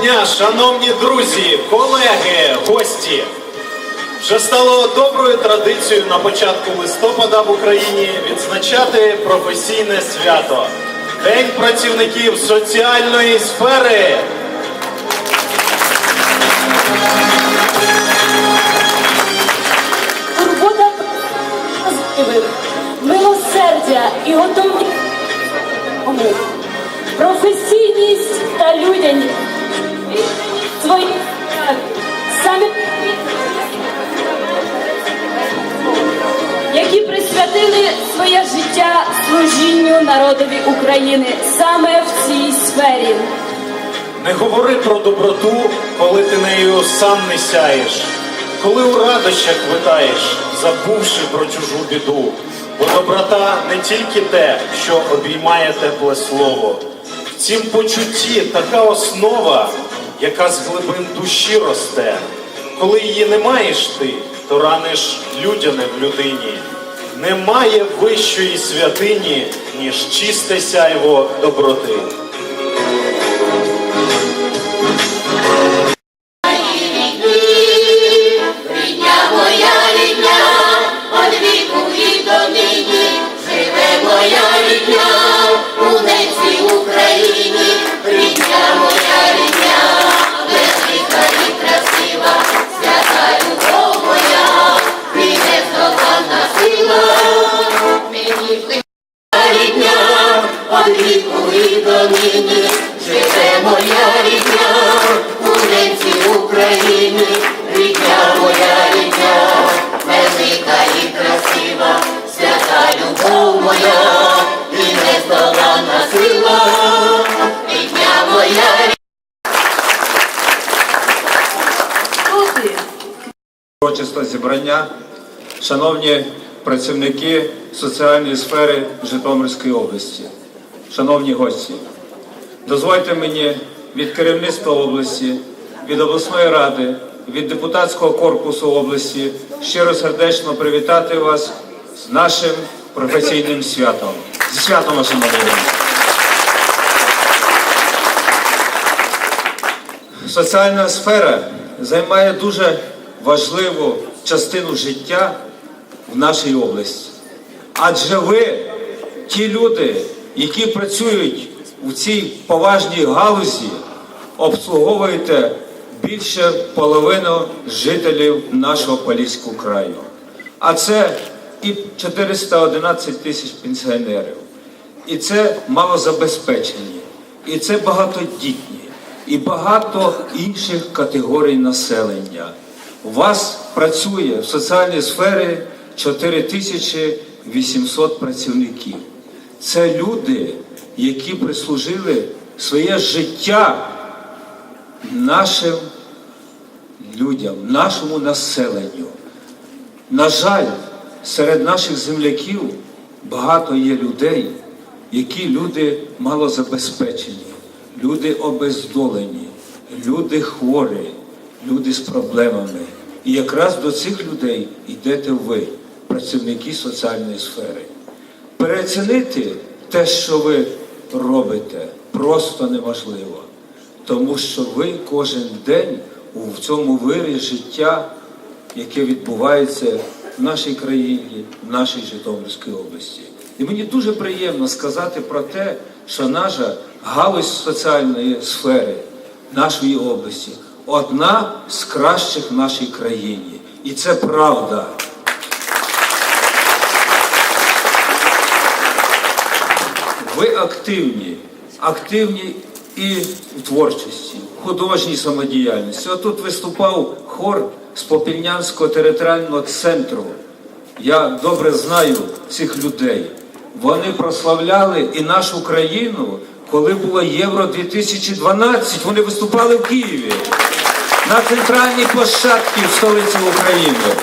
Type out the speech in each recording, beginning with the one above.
дня, шановні друзі, колеги, гості. Вже стало доброю традицією на початку листопада в Україні відзначати професійне свято День працівників соціальної сфери. Турбота милосердя і готовність професійність та людяність, справі, самі які присвятили своє життя служінню народові України саме в цій сфері. Не говори про доброту, коли ти нею сам не сяєш, коли у радощах витаєш, забувши про чужу біду. Бо доброта не тільки те, що обіймає тепле слово. В цім почутті така основа, яка з глибин душі росте. Коли її не маєш ти, то раниш людяне в людині. Немає вищої святині, ніж чисте сяйво доброти. І до нині живе моя рідня, у ненці України, рідня моя рідня, велика і красива, свята любов моя, і не нездоланна сила, рідня моя рідня. Урочисте зібрання, шановні працівники соціальної сфери Житомирської області, шановні гості, дозвольте мені від керівництва області, від обласної ради, від депутатського корпусу області щиро сердечно привітати вас з нашим професійним святом. Зі святом, вас! Соціальна сфера займає дуже важливу частину життя в нашій області. Адже ви ті люди, які працюють у цій поважній галузі, обслуговуєте більше половину жителів нашого Поліського краю. А це і 411 тисяч пенсіонерів, і це малозабезпечені, і це багатодітні, і багато інших категорій населення. У вас працює в соціальній сфері 4800 працівників. Це люди, які прислужили своє життя нашим людям, нашому населенню. На жаль, серед наших земляків багато є людей, які люди малозабезпечені, люди обездолені, люди хворі, люди з проблемами. І якраз до цих людей йдете ви, працівники соціальної сфери. Переоцінити те, що ви робите, просто неможливо, тому що ви кожен день у цьому вирі життя яке відбувається в нашій країні, в нашій Житомирській області. І мені дуже приємно сказати про те, що наша галузь соціальної сфери нашої області одна з кращих в нашій країні. І це правда. Ви активні, активні і в творчості, в художній самодіяльності. Отут виступав хор з Попільнянського територіального центру. Я добре знаю цих людей. Вони прославляли і нашу країну, коли було Євро 2012. Вони виступали в Києві на центральній площадці в столиці України.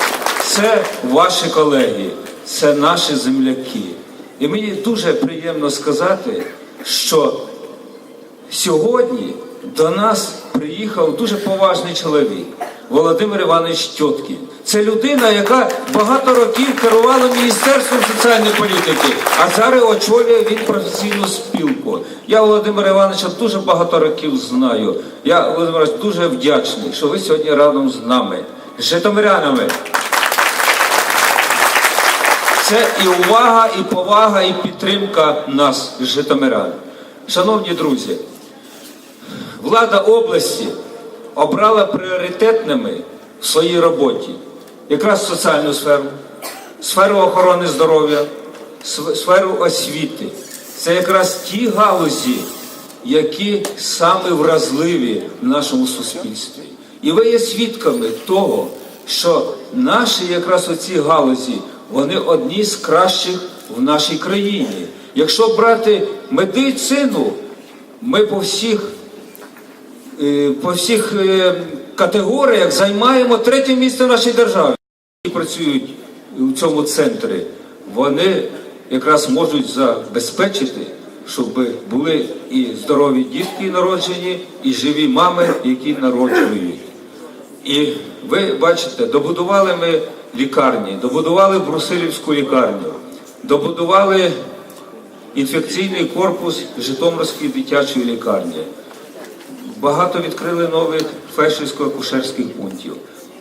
Це ваші колеги, це наші земляки. І мені дуже приємно сказати, що сьогодні до нас приїхав дуже поважний чоловік. Володимир Іванович Тьоткін. Це людина, яка багато років керувала Міністерством соціальної політики, а зараз очолює він професійну спілку. Я Володимира Івановича дуже багато років знаю. Я Володимир дуже вдячний, що ви сьогодні разом з нами, з житомирянами. Це і увага, і повага, і підтримка нас, житомирян. Шановні друзі, влада області обрала пріоритетними в своїй роботі якраз соціальну сферу, сферу охорони здоров'я, сферу освіти. Це якраз ті галузі, які саме вразливі в нашому суспільстві. І ви є свідками того, що наші якраз оці галузі, вони одні з кращих в нашій країні. Якщо брати медицину, ми по всіх е, по всіх е, категоріях займаємо третє місце в нашій державі. Які працюють у цьому центрі, вони якраз можуть забезпечити, щоб були і здорові дітки народжені, і живі мами, які народжують. І ви бачите, добудували ми лікарні, добудували Брусилівську лікарню, добудували інфекційний корпус Житомирської дитячої лікарні. Багато відкрили нових фельдшерсько-акушерських пунктів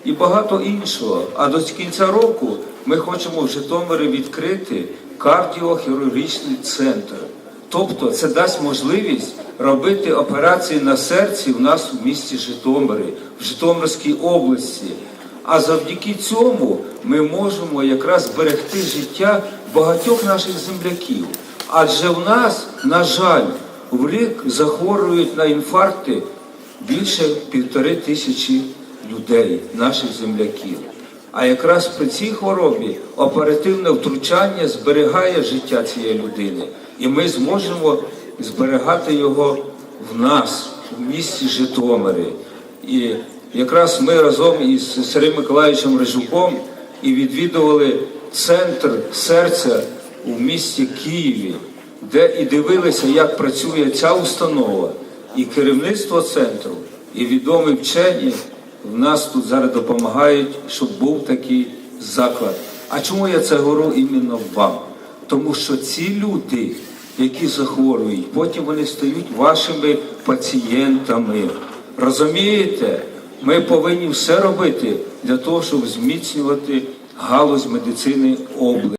і багато іншого. А до кінця року ми хочемо в Житомирі відкрити кардіохірургічний центр. Тобто це дасть можливість робити операції на серці в нас в місті Житомирі, в Житомирській області. А завдяки цьому ми можемо якраз зберегти життя багатьох наших земляків. Адже в нас, на жаль, в рік захворюють на інфаркти більше півтори тисячі людей, наших земляків. А якраз при цій хворобі оперативне втручання зберігає життя цієї людини. І ми зможемо зберігати його в нас, в місті Житомирі. І якраз ми разом із Сергієм Миколаївичем Рижуком і відвідували центр серця у місті Києві, де і дивилися, як працює ця установа, і керівництво центру, і відомі вчені в нас тут зараз допомагають, щоб був такий заклад. А чому я це говорю іменно вам? Тому що ці люди, які захворюють, потім вони стають вашими пацієнтами. Розумієте? Ми повинні все робити для того, щоб зміцнювати галузь медицини області.